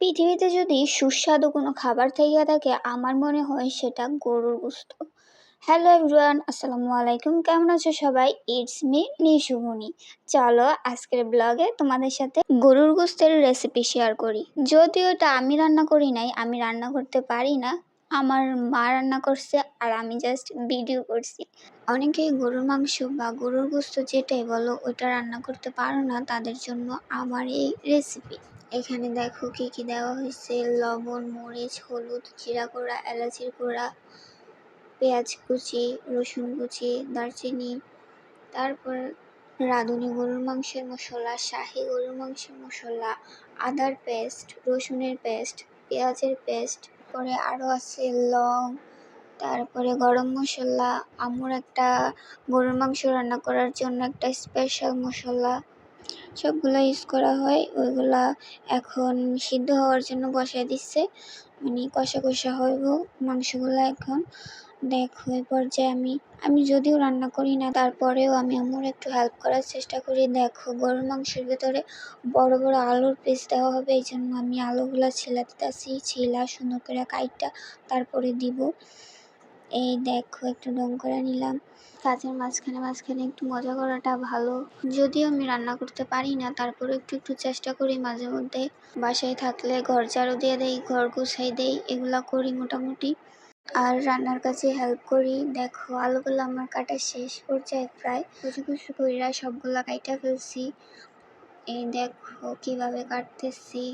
পৃথিবীতে যদি সুস্বাদু কোনো খাবার থেকে থাকে, আমার মনে হয় সেটা গরুর গোস্ত। হ্যালো এভরিওয়ান আসসালামু আলাইকুম। কেমন আছো সবাই? ইটস মি নিশুমনি চলো আজকের ব্লগে তোমাদের সাথে গরুর গোস্তের রেসিপি শেয়ার করি। যদিও এটা আমি রান্না করি নাই, আমি রান্না করতে পারি না। আমার মা রান্না করছে আর আমি জাস্ট ভিডিও করছি। অনেকেই গরুর মাংস বা গরুর গোস্ত যেটাই বলো ওটা রান্না করতে পারো না, তাদের জন্য আমার এই রেসিপি এখানে দেখো কি কি দেওয়া হয়েছে? লবণ, মরিচ, হলুদ, জিরা গুঁড়া, এলাচির গুঁড়া, পেঁয়াজ কুচি, রসুন কুচি, দারচিনি, তারপর রাঁধুনি গরুর মাংসের মশলা, শাহি গরুর মাংসের মশলা, আদার পেস্ট, রসুনের পেস্ট, পেঁয়াজের পেস্ট, পরে আরও আছে লং, তারপরে গরম মশলা, আমুর একটা গরুর মাংস রান্না করার জন্য একটা স্পেশাল মশলা। সবগুলো ইউজ করা হয়, ওইগুলা এখন সিদ্ধ হওয়ার জন্য বসাই দিচ্ছে। মানে কষা কষা হইব মাংসগুলো এখন। দেখো, এই পর্যায়ে আমি আমি যদিও রান্না করি না, তারপরেও আমি আমার একটু হেল্প করার চেষ্টা করি। দেখো, গরুর মাংসের ভেতরে বড় বড় আলুর পিস দেওয়া হবে এই জন্য আমি আলুগুলা ছিলা দিতেছি ছিলা সুন্দর করে কাইটটা তারপরে দিব। এই দেখো, একটু ডং করে নিলাম। কাজের মাঝখানে মাঝখানে একটু মজা করাটা ভালো। যদিও আমি রান্না করতে পারি না তারপরে একটু একটু চেষ্টা করি মাঝে মধ্যে। বাসায় থাকলে ঘর ঝাড়ু দিয়ে দেই, ঘর গুছাই দেই, এগুলা করি মোটামুটি। আর রান্নার কাছে হেল্প করি। দেখো আলুগুলো আমার কাটা শেষ পর্যায়ে প্রায়। কুচু কুচু কইরা সবগুলা কাইটা ফেলছি। এই দেখো, কীভাবে কাটতেছি।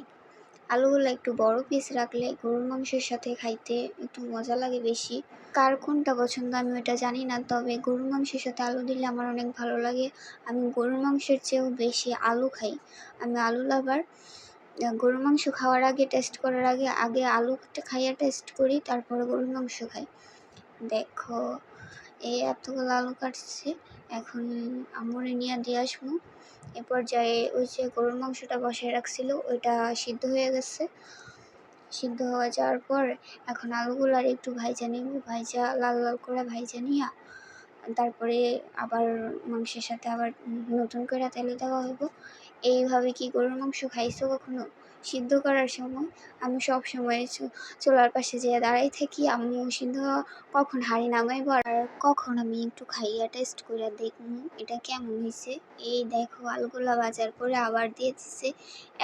আলুগুলো একটু বড় পিস রাখলে গরুর মাংসের সাথে খাইতে একটু মজা লাগে বেশি। কার কোনটা পছন্দ আমি ওটা জানি না, তবে গরুর মাংসের সাথে আলু দিলে আমার অনেক ভালো লাগে। আমি গরুর মাংসের চেয়েও বেশি আলু খাই। আমি আলু লাভার। গরুর মাংস খাওয়ার আগে টেস্ট করার আগে আগে আলুটা খাইয়া টেস্ট করি, তারপরে গরুর মাংস খাই। দেখো এই এতগুলো আলু কাটছে, এখন আমরে নিয়ে দিয়ে আসব। এ পর্যায়ে ওই যে গরুর মাংসটা বসায় রাখছিল, ওইটা সিদ্ধ হয়ে গেছে। সিদ্ধ হয়ে যাওয়ার পর এখন আলুগুলো আর একটু ভাইজা নেব। ভাইজা, লাল লাল করে ভাইজা নিয়া তারপরে আবার মাংসের সাথে আবার নতুন করে তেলে দেওয়া হইব। এইভাবে কি গরুর মাংস খাইছো কখনো? সিদ্ধ করার সময় আমি সব সময় চুলার পাশে যেয়ে দাঁড়াই থাকি। আম্মু সিদ্ধ কখন হাঁড়ি নামাইব আর কখন আমি একটু খাইয়া টেস্ট করে দেখব এটা কেমন হয়েছে এই দেখো, আলুগুলা বাজার পরে আবার দিয়ে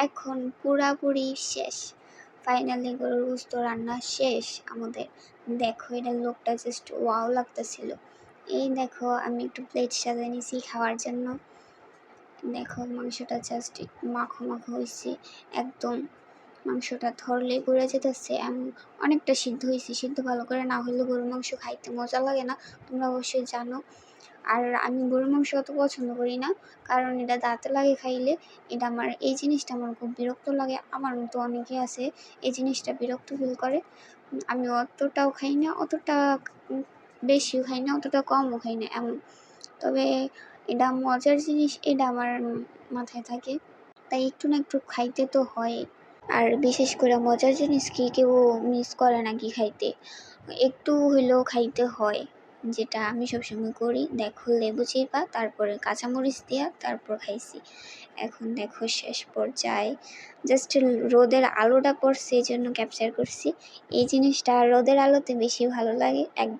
এখন পুরাপুরি শেষ। ফাইনালি গরুর গুস্ত রান্না শেষ। আমাদের, দেখো এটা লোকটা জাস্ট ওয়াও লাগতেছিল। এই দেখো, আমি একটু প্লেট সাজিয়ে নিছি খাওয়ার জন্য। দেখো মাংসটা জাস্ট মাখো মাখো হয়েছে, একদম মাংসটা ধরলে ঘুরে যেতেছে। এমন অনেকটা সিদ্ধ হয়েছে, সিদ্ধ ভালো করে না হলে গরুর মাংস খাইতে মজা লাগে না, তোমরা অবশ্যই জানো। আর আমি গরুর মাংস অত পছন্দ করি না, কারণ এটা দাঁতে লাগে খাইলে, এটা আমার, এই জিনিসটা আমার খুব বিরক্ত লাগে, আমার মতো অনেকে আছে, এই জিনিসটা বিরক্ত ফিল করে। আমি অতটাও খাই না, অতটা বেশিও খাই না, অতটা কমও খাই না, এমন। তবে এটা মজার জিনিস, এটা আমার মাথায় থাকে। তাই একটু না একটু খাইতে তো হয়। আর বিশেষ করে মজার জিনিস কি, কেউ মিস করে নাকি খাইতে? একটু হইলেও খাইতে হয়, যেটা আমি সবসময় করি। দেখো লেবু চিপা, তারপরে কাঁচামরিচ দিয়া, তারপর খাইছি। এখন দেখো শেষ পর্যায়ে। জাস্ট রোদের আলোটা পড়ছে, এই জন্য ক্যাপচার করছি। এই জিনিসটা রোদের আলোতে বেশি ভালো লাগে, একদম।